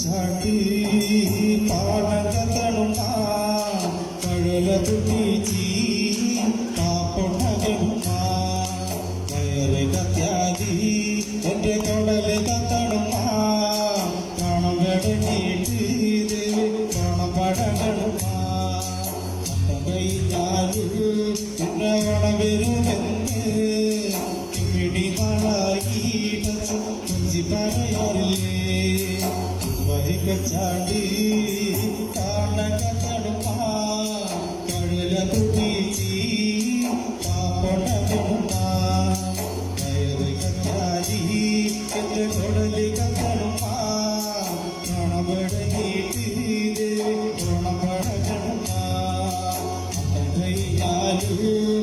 ചാട്ടി പാടകതളും കഴലതു തീച്ചി പാപ്പൊണ്ണകുന്ന കയറ് കത്യാതി എന്റെ കൊടൽ കത്തടുന്ന കണം കടങ്ങിയിട്ട് കണം പടകടുന്ന എന്നെ വണവരുമെന്ന് കിമിടി മണായി കുഞ്ചി പറയാറില്ലേ? ചാടി കാണക തടുപ്പാ കഴല തുടിച്ചി പാപ്പണ കയറി കച്ചാരി എന്റെ കൊടലി കത്തടുപ്പാ ണപടങ്ങിട്ട് ണപടകണമാ കയ്യാലു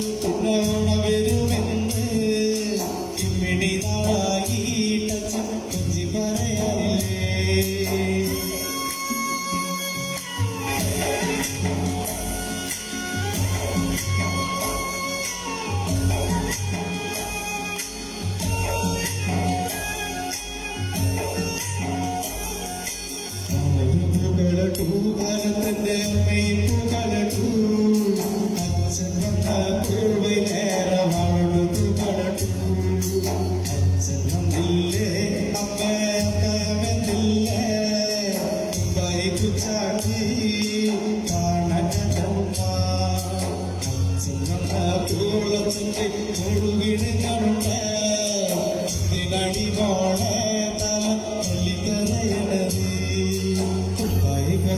അച്ഛൻ വന്ന പൂളത്തിന്റെ മുഴുകിടുകളുണ്ട്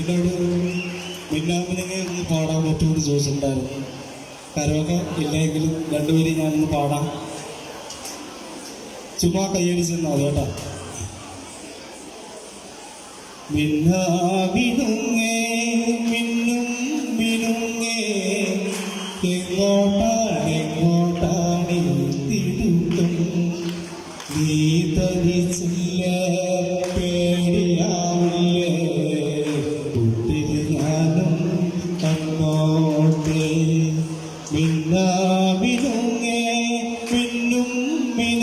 എന്നോട് മിന്നാമിനെ പാടാൻ പറ്റുമെന്ന് ചോദിച്ചിട്ടുണ്ടായിരുന്നു കരോക്കെ ഇല്ലെങ്കിലും രണ്ടുപേരും ഞാനൊന്ന് പാടാം. ചുമ്മാ കൈയടിച്ചെന്നാ കേട്ടോ. മിന്നാമിനുങ്ങേ മിന്നും മിനുങ്ങേ എങ്ങോട്ടാണ് എങ്ങോട്ടാണ് തിടുക്കം നീ തനിച്ചില്ല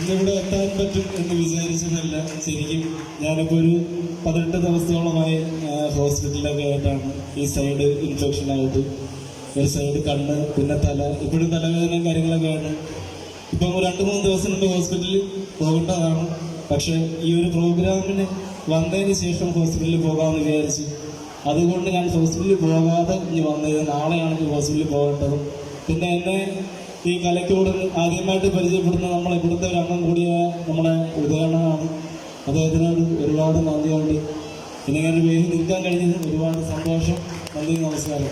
ഇന്നിവിടെ എത്താൻ പറ്റും എന്ന് വിചാരിച്ചതല്ല. ശരിക്കും ഞാനിപ്പോൾ ഒരു പതിനെട്ട് ദിവസത്തോളമായി ഹോസ്പിറ്റലിലൊക്കെ ആയിട്ടാണ് ഈ സൈഡ് ഇൻഫെക്ഷൻ ആയിട്ട്. ഒരു സൈഡ് കണ്ണ് പിന്നെ തല ഇപ്പോഴും തലവേദന കാര്യങ്ങളൊക്കെ ആണ് ഇപ്പം രണ്ട് മൂന്ന് ദിവസം മുമ്പ് ഹോസ്പിറ്റലിൽ പോകേണ്ടതാണ്. പക്ഷേ ഈ ഒരു പ്രോഗ്രാമിന് വന്നതിന് ശേഷം ഹോസ്പിറ്റലിൽ പോകാമെന്ന് വിചാരിച്ച്. അതുകൊണ്ട് ഞാൻ ഹോസ്പിറ്റലിൽ പോകാതെ ഇനി വന്നത് നാളെയാണ് ഹോസ്പിറ്റലിൽ പോകേണ്ടത്. പിന്നെ എന്നെ ഈ കലയ്ക്കോട് ആദ്യമായിട്ട് പരിചയപ്പെടുന്ന നമ്മളെ ഇവിടുത്തെ ഒരു അംഗം നമ്മുടെ നമ്മളെ ഉദയണനാണ് അദ്ദേഹത്തിനോട് ഒരുപാട് നന്ദിയുണ്ട്. പിന്നെ ഞാൻ വേഗം നിൽക്കാൻ കഴിഞ്ഞത് ഒരുപാട് സന്തോഷം. നന്ദി നമസ്കാരം.